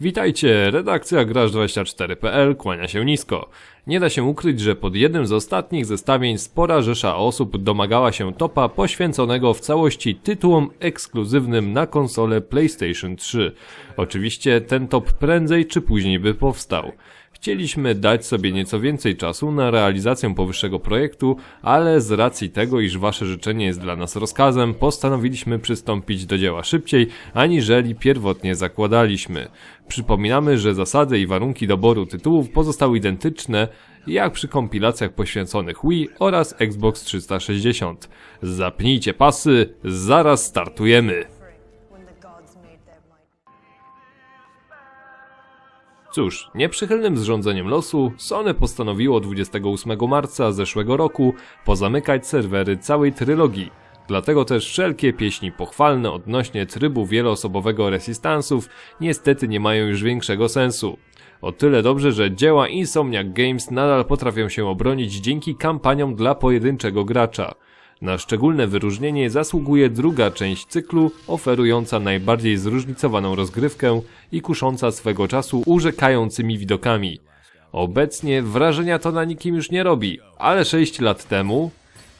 Witajcie, redakcja Graż24.pl kłania się nisko. Nie da się ukryć, że pod jednym z ostatnich zestawień spora rzesza osób domagała się topa poświęconego w całości tytułom ekskluzywnym na konsolę PlayStation 3. Oczywiście ten top prędzej czy później by powstał. Chcieliśmy dać sobie nieco więcej czasu na realizację powyższego projektu, ale z racji tego, iż wasze życzenie jest dla nas rozkazem, postanowiliśmy przystąpić do dzieła szybciej, aniżeli pierwotnie zakładaliśmy. Przypominamy, że zasady i warunki doboru tytułów pozostały identyczne, jak przy kompilacjach poświęconych Wii oraz Xbox 360. Zapnijcie pasy, zaraz startujemy! Cóż, nieprzychylnym zrządzeniem losu, Sony postanowiło 28 marca zeszłego roku pozamykać serwery całej trylogii. Dlatego też wszelkie pieśni pochwalne odnośnie trybu wieloosobowego Resistance'ów niestety nie mają już większego sensu. O tyle dobrze, że dzieła Insomniac Games nadal potrafią się obronić dzięki kampaniom dla pojedynczego gracza. Na szczególne wyróżnienie zasługuje druga część cyklu, oferująca najbardziej zróżnicowaną rozgrywkę i kusząca swego czasu urzekającymi widokami. Obecnie wrażenia to na nikim już nie robi, ale 6 lat temu,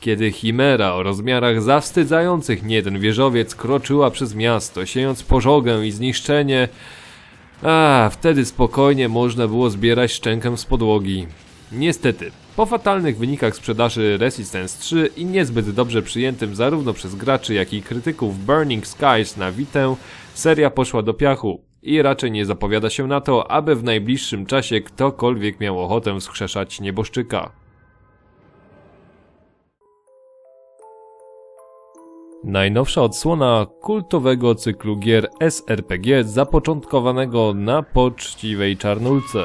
kiedy chimera o rozmiarach zawstydzających niejeden wieżowiec kroczyła przez miasto, siejąc pożogę i zniszczenie, a wtedy spokojnie można było zbierać szczękę z podłogi. Niestety, po fatalnych wynikach sprzedaży Resistance 3 i niezbyt dobrze przyjętym zarówno przez graczy, jak i krytyków Burning Skies na Witę, seria poszła do piachu i raczej nie zapowiada się na to, aby w najbliższym czasie ktokolwiek miał ochotę skrzeszać nieboszczyka. Najnowsza odsłona kultowego cyklu gier SRPG zapoczątkowanego na poczciwej czarnulce.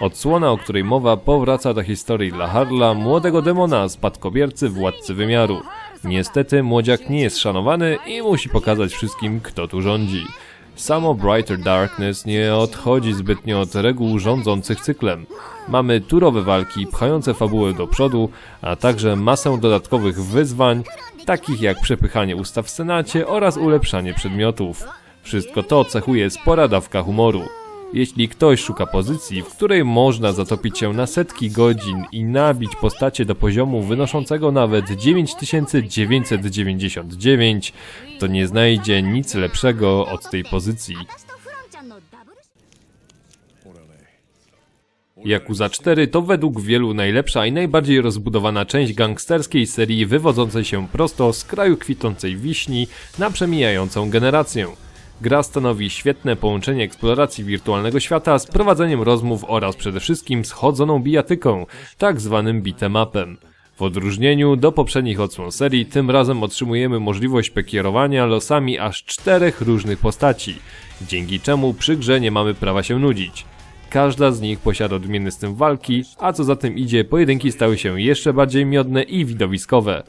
Odsłona, o której mowa, powraca do historii Laharla, młodego demona, spadkobiercy władcy wymiaru. Niestety młodziak nie jest szanowany i musi pokazać wszystkim, kto tu rządzi. Samo Brighter Darkness nie odchodzi zbytnio od reguł rządzących cyklem. Mamy turowe walki pchające fabułę do przodu, a także masę dodatkowych wyzwań, takich jak przepychanie ustaw w Senacie oraz ulepszanie przedmiotów. Wszystko to cechuje spora dawka humoru. Jeśli ktoś szuka pozycji, w której można zatopić się na setki godzin i nabić postacie do poziomu wynoszącego nawet 9999, to nie znajdzie nic lepszego od tej pozycji. Yakuza 4 to według wielu najlepsza i najbardziej rozbudowana część gangsterskiej serii wywodzącej się prosto z kraju kwitnącej wiśni na przemijającą generację. Gra stanowi świetne połączenie eksploracji wirtualnego świata z prowadzeniem rozmów oraz przede wszystkim schodzoną bijatyką, tak zwanym beatemapem. W odróżnieniu do poprzednich odsłon serii, tym razem otrzymujemy możliwość pekierowania losami aż czterech różnych postaci, dzięki czemu przy grze nie mamy prawa się nudzić. Każda z nich posiada odmienny styl walki, a co za tym idzie, pojedynki stały się jeszcze bardziej miodne i widowiskowe.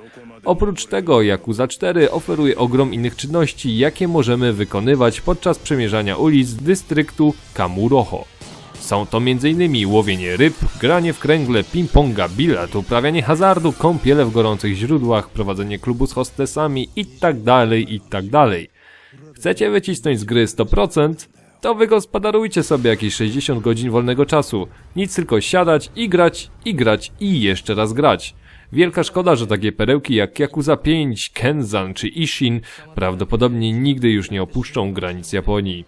Oprócz tego Yakuza 4 oferuje ogrom innych czynności, jakie możemy wykonywać podczas przemierzania ulic dystryktu Kamuroho. Są to m.in. łowienie ryb, granie w kręgle, ping-ponga, bilet, uprawianie hazardu, kąpiele w gorących źródłach, prowadzenie klubu z hostesami itd. itd. Chcecie wycisnąć z gry 100%? To wygospodarujcie sobie jakieś 60 godzin wolnego czasu. Nic tylko siadać i grać, i grać, i jeszcze raz grać. Wielka szkoda, że takie perełki jak Yakuza 5, Kenzan czy Ishin prawdopodobnie nigdy już nie opuszczą granic Japonii.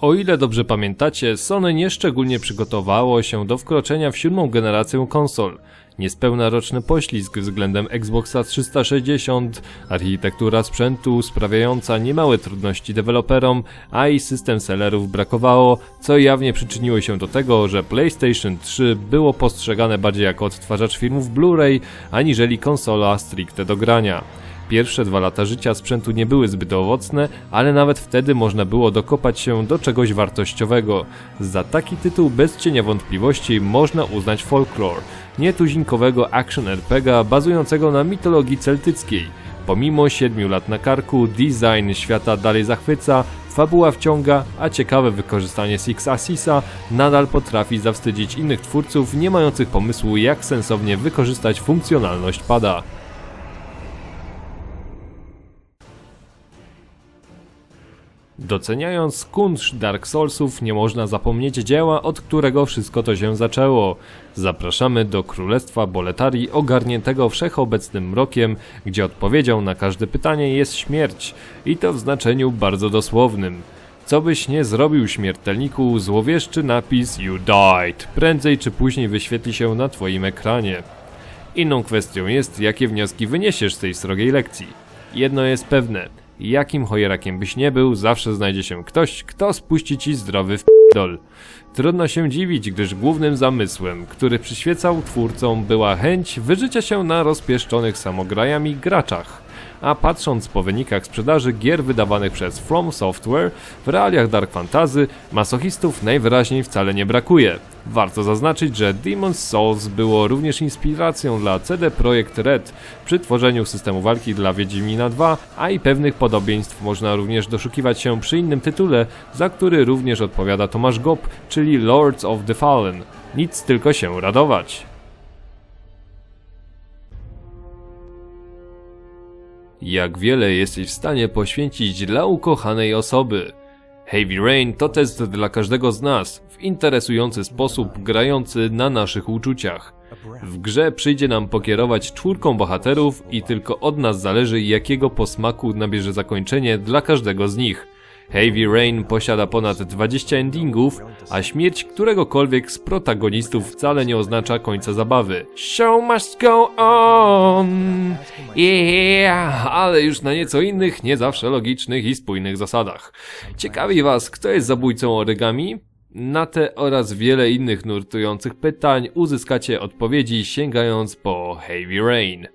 O ile dobrze pamiętacie, Sony nieszczególnie przygotowało się do wkroczenia w siódmą generację konsol. Niespełna roczny poślizg względem Xboxa 360, architektura sprzętu sprawiająca niemałe trudności deweloperom, a i system sellerów brakowało, co jawnie przyczyniło się do tego, że PlayStation 3 było postrzegane bardziej jako odtwarzacz filmów Blu-ray, aniżeli konsola stricte do grania. Pierwsze dwa lata życia sprzętu nie były zbyt owocne, ale nawet wtedy można było dokopać się do czegoś wartościowego. Za taki tytuł bez cienia wątpliwości można uznać Folklore, nietuzinkowego action RPGa bazującego na mitologii celtyckiej. Pomimo 7 lat na karku, design świata dalej zachwyca, fabuła wciąga, a ciekawe wykorzystanie Six Assisa nadal potrafi zawstydzić innych twórców nie mających pomysłu jak sensownie wykorzystać funkcjonalność pada. Doceniając kunszt Dark Soulsów nie można zapomnieć dzieła, od którego wszystko to się zaczęło. Zapraszamy do Królestwa Boletarii ogarniętego wszechobecnym mrokiem, gdzie odpowiedzią na każde pytanie jest śmierć i to w znaczeniu bardzo dosłownym. Co byś nie zrobił śmiertelniku, złowieszczy napis You died prędzej czy później wyświetli się na twoim ekranie. Inną kwestią jest, jakie wnioski wyniesiesz z tej srogiej lekcji. Jedno jest pewne, jakim chojerakiem byś nie był, zawsze znajdzie się ktoś, kto spuści ci zdrowy wdol. Trudno się dziwić, gdyż głównym zamysłem, który przyświecał twórcom była chęć wyżycia się na rozpieszczonych samograjami graczach. A patrząc po wynikach sprzedaży gier wydawanych przez From Software, w realiach Dark Fantasy masochistów najwyraźniej wcale nie brakuje. Warto zaznaczyć, że Demon's Souls było również inspiracją dla CD Projekt Red przy tworzeniu systemu walki dla Wiedźmina 2, a i pewnych podobieństw można również doszukiwać się przy innym tytule, za który również odpowiada Tomasz Gop, czyli Lords of the Fallen. Nic tylko się radować. Jak wiele jesteś w stanie poświęcić dla ukochanej osoby? Heavy Rain to test dla każdego z nas, w interesujący sposób grający na naszych uczuciach. W grze przyjdzie nam pokierować czwórką bohaterów i tylko od nas zależy jakiego posmaku nabierze zakończenie dla każdego z nich. Heavy Rain posiada ponad 20 endingów, a śmierć któregokolwiek z protagonistów wcale nie oznacza końca zabawy. Show must go on! Yeah! Ale już na nieco innych, nie zawsze logicznych i spójnych zasadach. Ciekawi was, kto jest zabójcą origami? Na te oraz wiele innych nurtujących pytań uzyskacie odpowiedzi sięgając po Heavy Rain.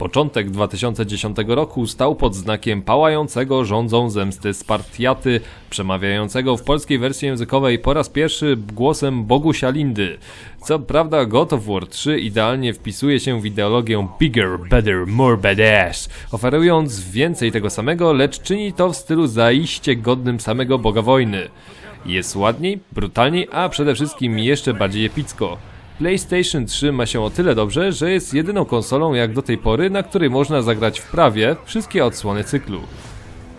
Początek 2010 roku stał pod znakiem pałającego rządzą zemsty Spartiaty, przemawiającego w polskiej wersji językowej po raz pierwszy głosem Bogusia Lindy. Co prawda God of War 3 idealnie wpisuje się w ideologię bigger, better, more badass, oferując więcej tego samego, lecz czyni to w stylu zaiście godnym samego Boga Wojny. Jest ładniej, brutalniej, a przede wszystkim jeszcze bardziej epicko. PlayStation 3 ma się o tyle dobrze, że jest jedyną konsolą jak do tej pory, na której można zagrać w prawie wszystkie odsłony cyklu.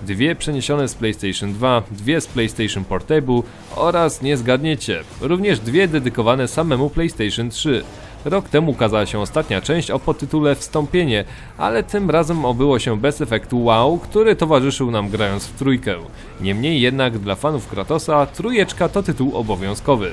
Dwie przeniesione z PlayStation 2, dwie z PlayStation Portable oraz, nie zgadniecie, również dwie dedykowane samemu PlayStation 3. Rok temu ukazała się ostatnia część o podtytule Wstąpienie, ale tym razem obyło się bez efektu wow, który towarzyszył nam grając w trójkę. Niemniej jednak dla fanów Kratosa trójeczka to tytuł obowiązkowy.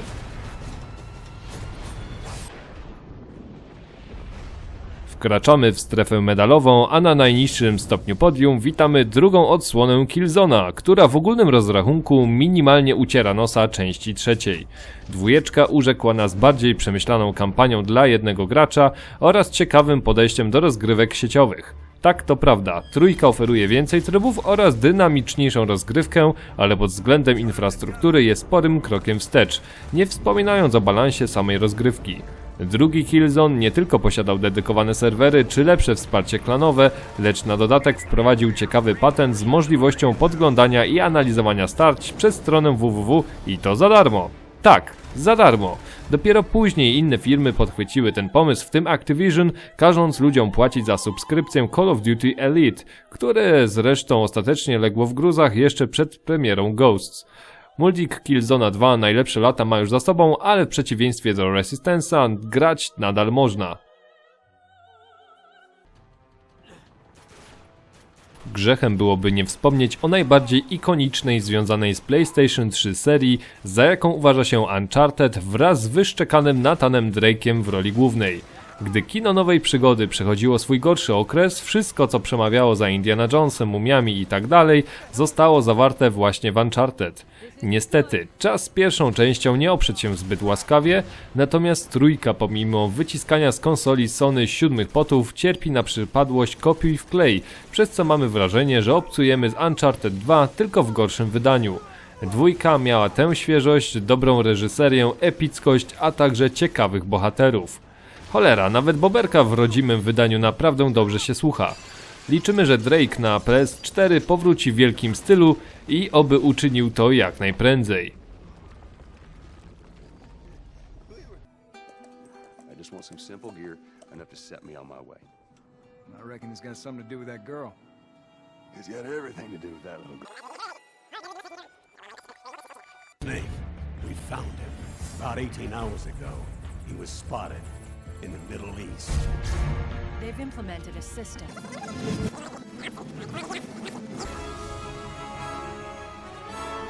Wkraczamy w strefę medalową, a na najniższym stopniu podium witamy drugą odsłonę Killzona, która w ogólnym rozrachunku minimalnie uciera nosa części trzeciej. Dwójeczka urzekła nas bardziej przemyślaną kampanią dla jednego gracza oraz ciekawym podejściem do rozgrywek sieciowych. Tak, to prawda, trójka oferuje więcej trybów oraz dynamiczniejszą rozgrywkę, ale pod względem infrastruktury jest sporym krokiem wstecz, nie wspominając o balansie samej rozgrywki. Drugi Killzone nie tylko posiadał dedykowane serwery czy lepsze wsparcie klanowe, lecz na dodatek wprowadził ciekawy patent z możliwością podglądania i analizowania starć przez stronę www i to za darmo. Tak, za darmo. Dopiero później inne firmy podchwyciły ten pomysł, w tym Activision, każąc ludziom płacić za subskrypcję Call of Duty Elite, które zresztą ostatecznie legło w gruzach jeszcze przed premierą Ghosts. Multik Killzona 2 najlepsze lata ma już za sobą, ale w przeciwieństwie do Resistance'a grać nadal można. Grzechem byłoby nie wspomnieć o najbardziej ikonicznej związanej z PlayStation 3 serii, za jaką uważa się Uncharted wraz z wyszczekanym Nathanem Drake'iem w roli głównej. Gdy kino nowej przygody przechodziło swój gorszy okres, wszystko co przemawiało za Indiana Jonesem, mumiami i tak dalej, zostało zawarte właśnie w Uncharted. Niestety, czas z pierwszą częścią nie oprzeć się zbyt łaskawie, natomiast trójka pomimo wyciskania z konsoli Sony siódmych potów cierpi na przypadłość kopiuj w klej, przez co mamy wrażenie, że obcujemy z Uncharted 2 tylko w gorszym wydaniu. Dwójka miała tę świeżość, dobrą reżyserię, epickość, a także ciekawych bohaterów. Cholera, nawet Boberka w rodzimym wydaniu naprawdę dobrze się słucha. Liczymy, że Drake na PS4 powróci w wielkim stylu i oby uczynił to jak najprędzej. I just want some simple gear enough to set me on my way. I reckon it's got something to do with that girl. It's got everything to do with that little girl. Snake. We found him. About 18 hours ago, he was spotted in the Middle East. They've implemented a system.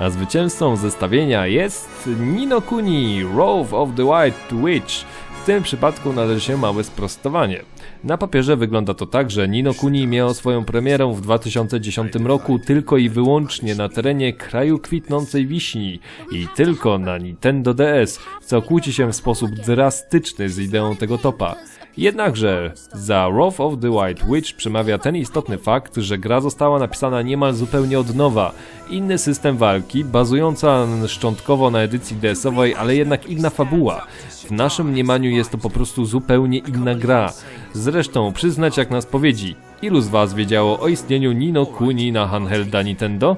A zwycięzcą zestawienia jest Nino Kuni, Rove of the White Witch. Tym przypadku należy się małe sprostowanie. Na papierze wygląda to tak, że Nino Kuni miało swoją premierę w 2010 roku tylko i wyłącznie na terenie kraju kwitnącej wiśni i tylko na Nintendo DS, co kłóci się w sposób drastyczny z ideą tego topa. Jednakże za Wrath of the White Witch przemawia ten istotny fakt, że gra została napisana niemal zupełnie od nowa. Inny system walki, bazująca szczątkowo na edycji DS-owej, ale jednak inna fabuła. W naszym mniemaniu jest to po prostu zupełnie inna gra. Zresztą przyznać jak na spowiedzi, ilu z was wiedziało o istnieniu Nino Kuni na handhelda Nintendo?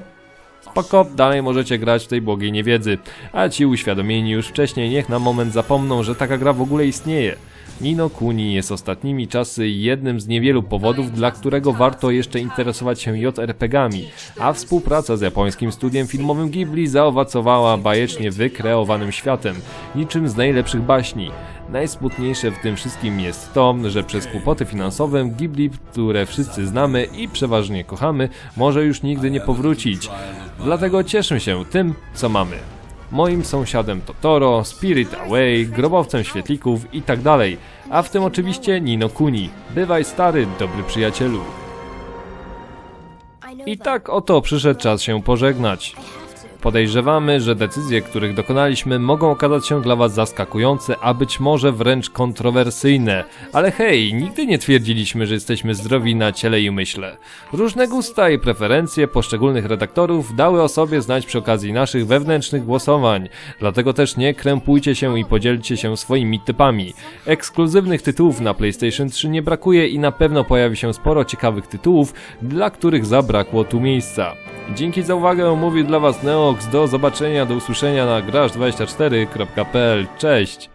Spoko, dalej możecie grać w tej błogiej niewiedzy, a ci uświadomieni już wcześniej niech na moment zapomną, że taka gra w ogóle istnieje. Nino Kuni jest ostatnimi czasy jednym z niewielu powodów, dla którego warto jeszcze interesować się JRPG-ami, a współpraca z japońskim studiem filmowym Ghibli zaowocowała bajecznie wykreowanym światem, niczym z najlepszych baśni. Najsmutniejsze w tym wszystkim jest to, że przez kłopoty finansowe Ghibli, które wszyscy znamy i przeważnie kochamy, może już nigdy nie powrócić. Dlatego cieszę się tym, co mamy. Moim sąsiadem Totoro, Spirit Away, grobowcem świetlików i tak a w tym oczywiście Nino Kuni. Bywaj stary, dobry przyjacielu. I tak oto przyszedł czas się pożegnać. Podejrzewamy, że decyzje, których dokonaliśmy, mogą okazać się dla Was zaskakujące, a być może wręcz kontrowersyjne. Ale hej, nigdy nie twierdziliśmy, że jesteśmy zdrowi na ciele i umyśle. Różne gusta i preferencje poszczególnych redaktorów dały o sobie znać przy okazji naszych wewnętrznych głosowań. Dlatego też nie krępujcie się i podzielcie się swoimi typami. Ekskluzywnych tytułów na PlayStation 3 nie brakuje i na pewno pojawi się sporo ciekawych tytułów, dla których zabrakło tu miejsca. Dzięki za uwagę, mówi dla Was Do zobaczenia, do usłyszenia na graż24.pl. Cześć!